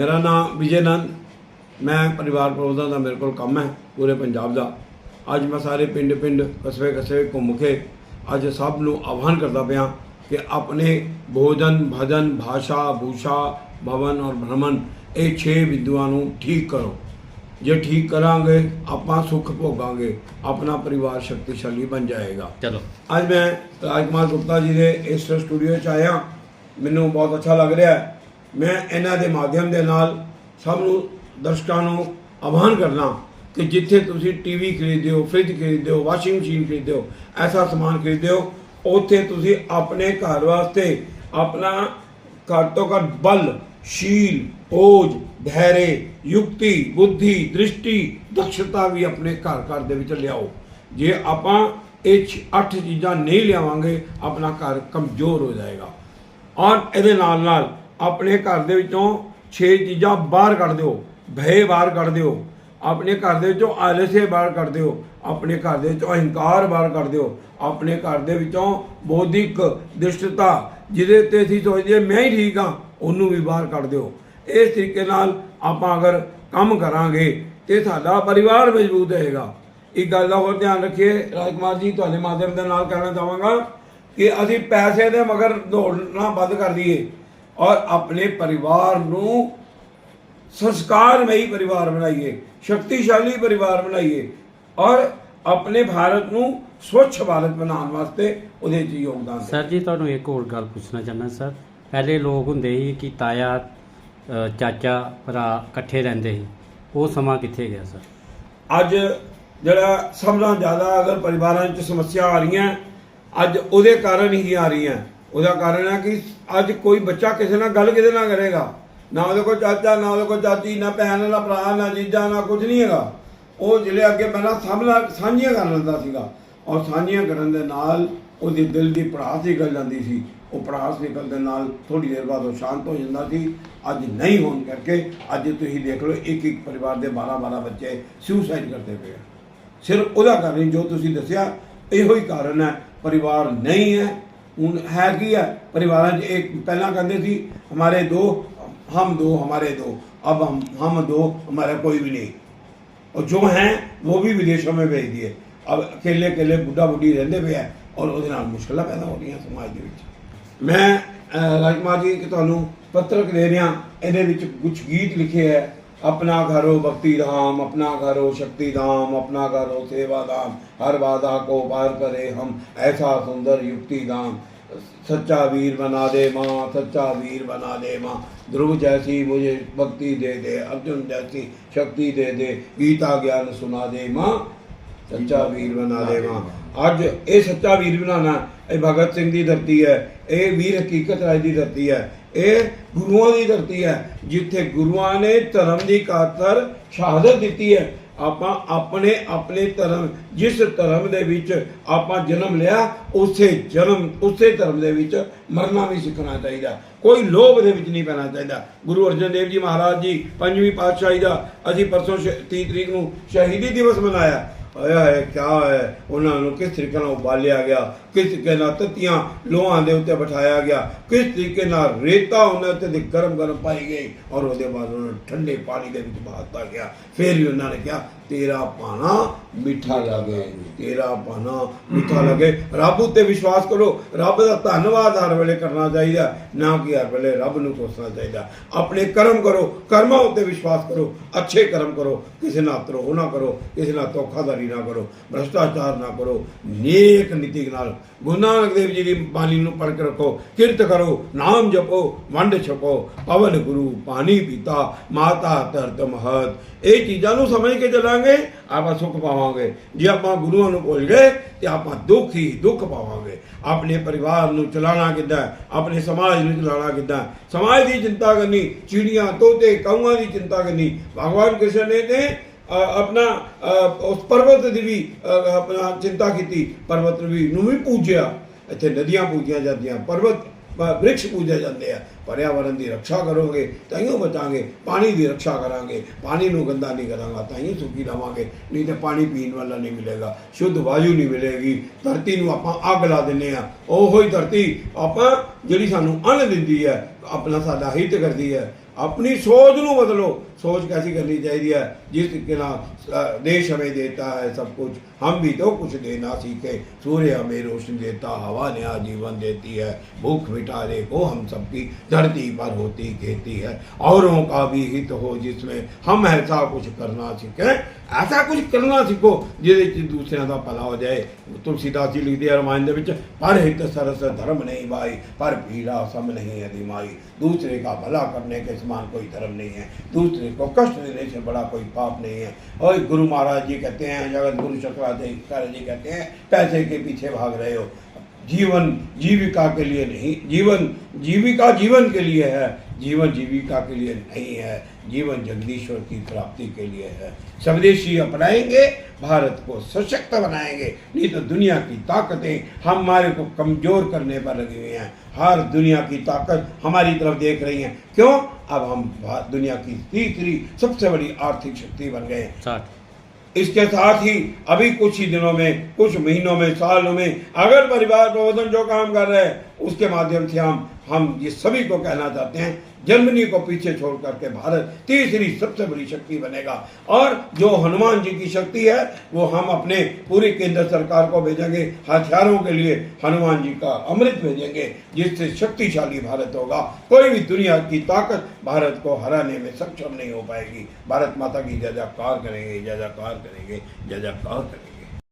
ਮੇਰਾ ਨਾਮ ਵਿਜੇ ਨੰਦ। ਮੈਂ ਪਰਿਵਾਰ ਪ੍ਰਬੰਧਨ ਦਾ ਮੇਰੇ ਕੋਲ ਕੰਮ ਹੈ ਪੂਰੇ ਪੰਜਾਬ ਦਾ। ਅੱਜ ਮੈਂ ਸਾਰੇ ਪਿੰਡ ਪਿੰਡ ਕਸਬੇ ਕਸਬੇ ਘੁੰਮ ਕੇ ਅੱਜ ਸਭ ਨੂੰ ਆਹਵਾਨ ਕਰਦਾ ਪਿਆ ਕਿ ਆਪਣੇ ਭੋਜਨ ਭਜਨ ਭਾਸ਼ਾ ਭੂਸ਼ਾ ਭਵਨ ਔਰ ਭ੍ਰਮਣ ਇਹ 6 ਬਿੰਦੂਆਂ ਨੂੰ ਠੀਕ ਕਰੋ। ਜੇ ਠੀਕ ਕਰਾਂਗੇ ਆਪਾਂ ਸੁੱਖ ਭੋਗਾਂਗੇ ਆਪਣਾ ਪਰਿਵਾਰ ਸ਼ਕਤੀਸ਼ਾਲੀ ਬਣ ਜਾਏਗਾ। ਚਲੋ। ਅੱਜ ਮੈਂ ਰਾਜਕੁਮਾਰ ਗੁਪਤਾ ਜੀ ਦੇ ਇਸ ਸਟੂਡੀਓ 'ਚ ਆਇਆ। ਮੈਨੂੰ ਬਹੁਤ ਅੱਛਾ ਲੱਗ ਰਿਹਾ। ਹੈ ਮੈਂ ਇਹਨਾਂ ਦੇ ਮਾਧਿਅਮ ਦੇ ਨਾਲ ਸਭ ਨੂੰ ਦਰਸ਼ਕਾਂ ਨੂੰ ਆਹਵਾਨ ਕਰਨਾ ਕਿ ਜਿੱਥੇ ਤੁਸੀਂ ਟੀਵੀ ਖਰੀਦਦੇ ਹੋ, ਫ੍ਰਿਜ ਖਰੀਦਦੇ ਹੋ, ਵਾਸ਼ਿੰਗ ਮਸ਼ੀਨ ਖਰੀਦਦੇ ਹੋ, ਐਸਾ ਸਮਾਨ ਖਰੀਦਦੇ ਹੋ, ਉੱਥੇ ਤੁਸੀਂ ਆਪਣੇ ਘਰ ਵਾਸਤੇ ਆਪਣਾ ਘੱਟ ਤੋਂ ਘੱਟ ਬਲ, ਸ਼ੀਲ ਓਜ ਧੈਰੇ ਯੁਕਤੀ, ਬੁੱਧੀ, ਦ੍ਰਿਸ਼ਟੀ, ਦਕਸ਼ਤਾ ਵੀ ਆਪਣੇ ਘਰ ਘਰ ਦੇ ਵਿੱਚ ਲਿਆਓ। ਜੇ ਆਪਾਂ ਇਹ ਛ- ਅੱਠ ਚੀਜ਼ਾਂ ਨਹੀਂ ਲਿਆਵਾਂਗੇ, ਆਪਣਾ ਘਰ ਕਮਜ਼ੋਰ ਹੋ ਜਾਏਗਾ। ਔਰ ਇਹਦੇ ਨਾਲ ਨਾਲ ਆਪਣੇ ਘਰ ਦੇ ਵਿੱਚੋਂ 6 ਚੀਜ਼ਾਂ ਬਾਹਰ ਕੱਢ ਦਿਓ। ਭੈ ਬਾਹਰ ਕੱਢ ਦਿਓ। ਆਪਣੇ ਘਰ ਦੇ ਵਿੱਚੋਂ ਆਲਸੇ ਬਾਹਰ ਕੱਢ ਦਿਓ। ਆਪਣੇ ਘਰ ਦੇ ਵਿੱਚੋਂ ਅਹੰਕਾਰ ਬਾਹਰ ਕੱਢ ਦਿਓ। ਆਪਣੇ ਘਰ ਦੇ ਵਿੱਚੋਂ ਬੌਧਿਕ ਦ੍ਰਿਸ਼ਟਤਾ ਜਿਹਦੇ ਤੇ ਅਸੀਂ ਸੋਚਦੇ ਮੈਂ ਹੀ ਠੀਕ ਹਾਂ, ਉਹਨੂੰ ਵੀ ਬਾਹਰ ਕੱਢ ਦਿਓ। ਇਸ ਤਰੀਕੇ ਨਾਲ ਆਪਾਂ ਅਗਰ ਕੰਮ ਕਰਾਂਗੇ, ਤੇ ਸਾਡਾ ਪਰਿਵਾਰ ਮਜ਼ਬੂਤ ਰਹੇਗਾ। ਇੱਕ ਗੱਲ ਦਾ ਹੋਰ ਧਿਆਨ ਰੱਖੀਏ, ਰਾਜਕੁਮਾਰ ਜੀ, ਤੁਹਾਡੇ ਮਾਧਿਅਮ ਦੇ ਨਾਲ ਕਹਿਣਾ ਚਾਹਾਂਗਾ ਕਿ ਅਸੀਂ ਪੈਸੇ ਦੇ ਮਗਰ ਦੌੜਨਾ ਬੰਦ ਕਰ ਦਈਏ। ਔਰ ਆਪਣੇ ਪਰਿਵਾਰ ਨੂੰ ਸੰਸਕਾਰਮਈ ਪਰਿਵਾਰ ਬਣਾਈਏ ਸ਼ਕਤੀਸ਼ਾਲੀ ਪਰਿਵਾਰ ਬਣਾਈਏ ਔਰ ਆਪਣੇ ਭਾਰਤ ਨੂੰ ਸਵੱਛ ਭਾਰਤ ਬਣਾਉਣ ਵਾਸਤੇ ਉਹਦੇ 'ਚ ਯੋਗਦਾਨ ਸਰ ਜੀ ਤੁਹਾਨੂੰ ਇੱਕ ਹੋਰ ਗੱਲ ਪੁੱਛਣਾ ਚਾਹੁੰਦਾ ਸਰ। ਪਹਿਲੇ ਲੋਕ ਹੁੰਦੇ ਸੀ ਕਿ ਤਾਇਆ ਚਾਚਾ ਭਰਾ ਇਕੱਠੇ ਰਹਿੰਦੇ ਸੀ। ਉਹ ਸਮਾਂ ਕਿੱਥੇ ਗਿਆ ਸਰ? ਅੱਜ ਜਿਹੜਾ ਸਭ ਨਾਲੋਂ ਜ਼ਿਆਦਾ ਅਗਰ ਪਰਿਵਾਰਾਂ 'ਚ ਸਮੱਸਿਆ ਆ ਰਹੀਆਂ ਅੱਜ ਉਹਦੇ ਕਾਰਨ ਹੀ ਆ ਰਹੀਆਂ। ਉਹਦਾ ਕਾਰਨ ਹੈ ਕਿ ਅੱਜ ਕੋਈ ਬੱਚਾ ਕਿਸੇ ਨਾਲ ਗੱਲ ਕਿਹਦੇ ਨਾਲ ਕਰੇਗਾ? ਨਾ ਉਹਦੇ ਕੋਲ ਚਾਚਾ, ਨਾ ਉਹਦੇ ਕੋਲ ਚਾਚੀ, ਨਾ ਭੈਣ, ਨਾ ਭਰਾ, ਨਾ ਜੀਜਾ, ਨਾ ਕੁਝ ਨਹੀਂ ਹੈਗਾ। ਉਹ ਜਿਹੜੇ ਅੱਗੇ ਪਹਿਲਾਂ ਸਭ ਨਾਲ ਸਾਂਝੀਆਂ ਕਰ ਲੈਂਦਾ ਸੀਗਾ, ਔਰ ਸਾਂਝੀਆਂ ਕਰਨ ਦੇ ਨਾਲ ਉਹਦੀ ਦਿਲ ਦੀ ਪੜਾਸ ਨਿਕਲ ਜਾਂਦੀ ਸੀ। ਉਹ ਪੜਾਸ ਨਿਕਲ ਦੇ ਨਾਲ ਥੋੜੀ ਦੇਰ ਬਾਅਦ ਉਹ ਸ਼ਾਂਤ ਹੋ ਜਾਂਦਾ ਸੀ। ਅੱਜ ਨਹੀਂ ਹੋਣ ਕਰਕੇ ਅੱਜ ਤੁਸੀਂ ਦੇਖ ਲਓ, ਇੱਕ ਇੱਕ ਪਰਿਵਾਰ ਦੇ 12 12 ਬੱਚੇ ਸੁਸਾਈਡ ਕਰਦੇ ਪਏ ਸਿਰਫ ਉਹਦਾ ਕਾਰਨ ਜੋ ਤੁਸੀਂ ਦੱਸਿਆ, ਇਹੋ ਹੀ ਕਾਰਨ ਹੈ, ਪਰਿਵਾਰ ਨਹੀਂ ਹੈ ਹੁਣ ਹੈ ਕੀ ਹੈ ਪਰਿਵਾਰਾਂ 'ਚ ਇੱਕ ਪਹਿਲਾਂ ਕਹਿੰਦੇ ਸੀ ਹਮਾਰੇ ਦੋ ਹਮ ਦੋ ਹਮਾਰੇ ਦੋ अब हम हम दो हमारा कोई भी नहीं और जो हैं वो भी विदेशों में भेज दिए अब अकेले अकेले बुढ़ा बुढ़ी ਰਹਿੰਦੇ ਪਏ ਆ ਔਰ ਉਹਦੇ ਨਾਲ ਮੁਸ਼ਕਲਾਂ ਪੈਦਾ ਹੋ ਰਹੀਆਂ ਸਮਾਜ ਦੇ ਵਿੱਚ ਮੈਂ ਅਹ, ਰਾਜਕੁਮਾਰ ਜੀ ਕਿ ਤੁਹਾਨੂੰ ਪੱਤਰਕ ਦੇ ਰਿਹਾ ਇਹਦੇ ਵਿੱਚ ਕੁਝ ਗੀਤ ਲਿਖੇ ਹੈ अपना घर हो भक्ति धाम अपना घर हो शक्ति धाम अपना घर हो सेवा धाम हर बाधा को पार करे हम ऐसा सुंदर युक्ति धाम सच्चा वीर बना दे माँ सच्चा वीर बना दे माँ ध्रुव जैसी मुझे भक्ति दे दे अर्जुन जैसी शक्ति दे दे गीता ज्ञान सुना दे माँ ਸੱਚਾ ਵੀਰ ਬਣਾ ਦੇ ਮਾਂ ਅੱਜ ਇਹ ਸੱਚਾ ਵੀਰ ਬਣਾਉਣਾ ਇਹ ਭਗਤ ਸਿੰਘ ਦੀ ਧਰਤੀ ਹੈ ਇਹ ਵੀਰ ਹਕੀਕਤ ਰਾਜ ਦੀ ਧਰਤੀ ਹੈ ਇਹ ਗੁਰੂਆਂ ਦੀ ਧਰਤੀ ਹੈ, ਜਿੱਥੇ ਗੁਰੂਆਂ ਨੇ ਧਰਮ ਦੀ ਖਾਤਰ ਸ਼ਹਾਦਤ ਦਿੱਤੀ ਹੈ। ਆਪਾਂ ਆਪਣੇ ਆਪਣੇ ਧਰਮ, ਜਿਸ ਧਰਮ ਦੇ ਵਿੱਚ ਆਪਾਂ ਜਨਮ ਲਿਆ, ਉਸੇ ਜਨਮ, ਉਸੇ ਧਰਮ ਦੇ ਵਿੱਚ ਮਰਨਾ ਵੀ ਸਿੱਖਣਾ ਚਾਹੀਦਾ। ਕੋਈ ਲੋਭ ਦੇ ਵਿੱਚ ਨਹੀਂ ਪੈਣਾ ਚਾਹੀਦਾ। ਗੁਰੂ ਅਰਜਨ ਦੇਵ ਜੀ ਮਹਾਰਾਜ ਜੀ, ਪੰਜਵੀਂ ਪਾਤਸ਼ਾਹੀ ਦਾ ਅਸੀਂ ਪਰਸੋਂ 30 ਤਰੀਕ ਨੂੰ ਸ਼ਹੀਦੀ ਦਿਵਸ ਮਨਾਇਆ। ਆਇਆ ਹੈ, ਕਿਆ ਹੈ, ਉਹਨਾਂ ਨੂੰ ਕਿਸ ਤਰੀਕੇ ਨਾਲ ਉਬਾਲਿਆ ਗਿਆ, ਕਿਸ ਤਰੀਕੇ ਨਾਲ ਤਤੀਆਂ ਲੋਹਾਂ ਦੇ ਉੱਤੇ ਬਿਠਾਇਆ ਗਿਆ, ਕਿਸ ਤਰੀਕੇ ਨਾਲ ਰੇਤਾ ਉਹਨਾਂ ਉੱਤੇ ਦੀ ਗਰਮ ਗਰਮ ਪਾਈ ਗਈ ਔਰ ਉਹਦੇ ਬਾਅਦ ਉਹਨਾਂ ਨੂੰ ਠੰਡੇ ਪਾਣੀ ਦੇ ਵਿੱਚ ਬਹਾਤਾ ਗਿਆ। ਫਿਰ ਵੀ ਉਹਨਾਂ ਨੇ ਕਿਹਾ ਤੇਰਾ ਪਾਣਾ ਮਿੱਠਾ ਲੱਗੇ, ਤੇਰਾ ਪਾਣਾ ਮਿੱਠਾ ਲੱਗੇ। ਰੱਬ ਉੱਤੇ ਵਿਸ਼ਵਾਸ ਕਰੋ, ਰੱਬ ਦਾ ਧੰਨਵਾਦ ਹਰ ਵੇਲੇ ਕਰਨਾ ਚਾਹੀਦਾ, ਨਾ ਕਿ ਹਰ ਵੇਲੇ ਰੱਬ ਨੂੰ ਕੋਸਣਾ ਚਾਹੀਦਾ। ਆਪਣੇ ਕਰਮ ਕਰੋ, ਕਰਮਾਂ ਉੱਤੇ ਵਿਸ਼ਵਾਸ ਕਰੋ, ਅੱਛੇ ਕਰਮ ਕਰੋ, ਕਿਸੇ ਨਾਲ ਧਰੋਹ ਨਾ ਕਰੋ, ਕਿਸੇ ਨਾਲ ਧੋਖਾਧੜੀ ਨਾ ਕਰੋ, ਭ੍ਰਸ਼ਟਾਚਾਰ ਨਾ ਕਰੋ, ਨੇਕ ਨੀਤੀ ਨਾਲ। ਗੁਰੂ ਨਾਨਕ ਦੇਵ ਜੀ ਦੀ ਬਾਣੀ ਨੂੰ ਪੜ੍ਹ ਕੇ ਰੱਖੋ, ਕਿਰਤ ਕਰੋ, ਨਾਮ ਜਪੋ, ਵੰਡ ਛਕੋ, ਪਵਨ ਗੁਰੂ, ਪਾਣੀ ਪੀਤਾ, ਮਾਤਾ ਧਰਤ ਮਹਤ। ਇਹ ਚੀਜ਼ਾਂ ਨੂੰ ਸਮਝ ਕੇ ਚੱਲਾਂਗੇ। ਆਪਾਂ ਸੁੱਖ ਪਾਵਾਂਗੇ। ਜੇ ਆਪਾਂ ਗੁਰੂਆਂ ਨੂੰ ਭੁੱਲ ਗਏ, ਤੇ ਆਪਾਂ ਦੁੱਖ ਹੀ ਦੁੱਖ ਪਾਵਾਂਗੇ। ਆਪਣੇ ਪਰਿਵਾਰ ਨੂੰ ਚਲਾਉਣਾ ਕਿੱਦਾਂ? ਆਪਣੇ ਸਮਾਜ ਨੂੰ ਚਲਾਉਣਾ ਕਿੱਦਾਂ? ਸਮਾਜ ਦੀ ਚਿੰਤਾ ਕਰਨੀ, ਚਿੜੀਆਂ, ਤੋਤੇ, ਕਊਆਂ ਦੀ ਚਿੰਤਾ ਕਰਨੀ। ਭਗਵਾਨ ਕ੍ਰਿਸ਼ਨ ਨੇ ਤੇ ਆਪਣਾ ਉਸ ਪਰਬਤ ਦੀ ਵੀ ਆਪਣਾ ਚਿੰਤਾ ਕੀਤੀ। ਪਰਬਤ ਨੂੰ ਵੀ ਨੂੰ ਵੀ ਪੂਜਿਆ। ਇੱਥੇ ਨਦੀਆਂ ਪੂਜੀਆਂ ਜਾਂਦੀਆਂ। ਪਰਬਤ ਬ੍ਰਿਕਸ਼ ਪੂਜੇ ਜਾਂਦੇ ਆ। ਪਰਿਆਵਰਨ ਦੀ ਰੱਖਿਆ ਕਰੋਗੇ ਤਾਂ ਤਾਈਓ ਬਚਾਂਗੇ, ਪਾਣੀ ਦੀ ਰੱਖਿਆ ਕਰਾਂਗੇ, ਪਾਣੀ ਨੂੰ ਗੰਦਾ ਨਹੀਂ ਕਰਾਂਗਾ, ਤਾਈਓ ਸੁੱਕੀ ਰਵਾਂਗੇ ਨਹੀਂ ਤਾਂ ਪਾਣੀ ਪੀਣ ਵਾਲਾ ਨਹੀਂ ਮਿਲੇਗਾ, ਸ਼ੁੱਧ ਵਾਯੂ ਨਹੀਂ ਮਿਲੇਗੀ, ਧਰਤੀ ਨੂੰ ਆਪਾਂ ਅੱਗ ਲਾ ਦਿੰਨੇ ਆ। ਉਹੋ ਹੀ ਧਰਤੀ ਆਪਾਂ ਜਿਹੜੀ ਸਾਨੂੰ ਅੰਨ ਦਿੰਦੀ ਹੈ ਆਪਣਾ ਸਾਡਾ ਹਿੱਤ ਕਰਦੀ ਹੈ ਆਪਣੀ ਸੋਚ ਨੂੰ ਬਦਲੋ सोच कैसी करनी चाहिए है जिस के ना अ, देश हमें देता है सब कुछ हम भी तो कुछ देना सीखे सूर्य हमें रोशनी देता हवा नया जीवन देती है भूख मिटाने को हम सबकी धरती पर होती खेती है औरों का भी हित हो जिसमें हम ऐसा कुछ करना सीखें ऐसा कुछ ਕਰਨਾ ਸਿੱਖੋ ਜਿਹਦੇ ਚ ਦੂਸਰਿਆਂ ਦਾ ਭਲਾ ਹੋ ਜਾਏ ਤੁਲਸੀਦਾਸ ਜੀ ਲਿਖਦੇ ਆ ਰਮਾਇਣ ਦੇ ਵਿੱਚ ਪਰ ਹਿਤ ਸਰਸ धर्म नहीं भाई पर पीड़ा सम नहीं है दिमाई दूसरे का भला करने के समान कोई धर्म नहीं है दूसरे को कष्ट देने से बड़ा कोई पाप नहीं है और गुरु महाराज जी कहते हैं जगत गुरु शंकराचार्य जी कहते हैं पैसे के पीछे भाग रहे हो जीवन जीविका के लिए नहीं जीवन जीविका जीवन के लिए है जीवन जीविका के लिए नहीं है जीवन जगदीश्वर की प्राप्ति के लिए है। स्वदेशी अपनाएँगे भारत को सशक्त बनाएँगे नहीं तो दुनिया की ताकतें हमारे को कमज़ोर करने पर लगी हुई हैं। हर दुनिया की ताकत हमारी तरफ़ देख रही हैं। क्यों? अब हम दुनिया की तीसरी सबसे बड़ी आर्थिक शक्ति बन गए। हैं इसके साथ ही अभी कुछ ही दिनों में कुछ महीनों में सालों में अगर परिवार प्रबोधन जो काम कर रहे हैं उसके माध्यम से हम हम ये सभी को कहना चाहते हैं जर्मनी को पीछे छोड़ करके भारत तीसरी सबसे बड़ी शक्ति बनेगा। और जो हनुमान जी की शक्ति है, वो हम अपने पूरी केंद्र सरकार को भेजेंगे, हथियारों के लिए हनुमान जी का अमृत भेजेंगे, जिससे शक्तिशाली भारत होगा। कोई भी दुनिया की ताकत भारत को हराने में सक्षम नहीं हो पाएगी। भारत माता की जय जयकार करेंगे, जय जयकार करेंगे, जय जयकार करेंगे।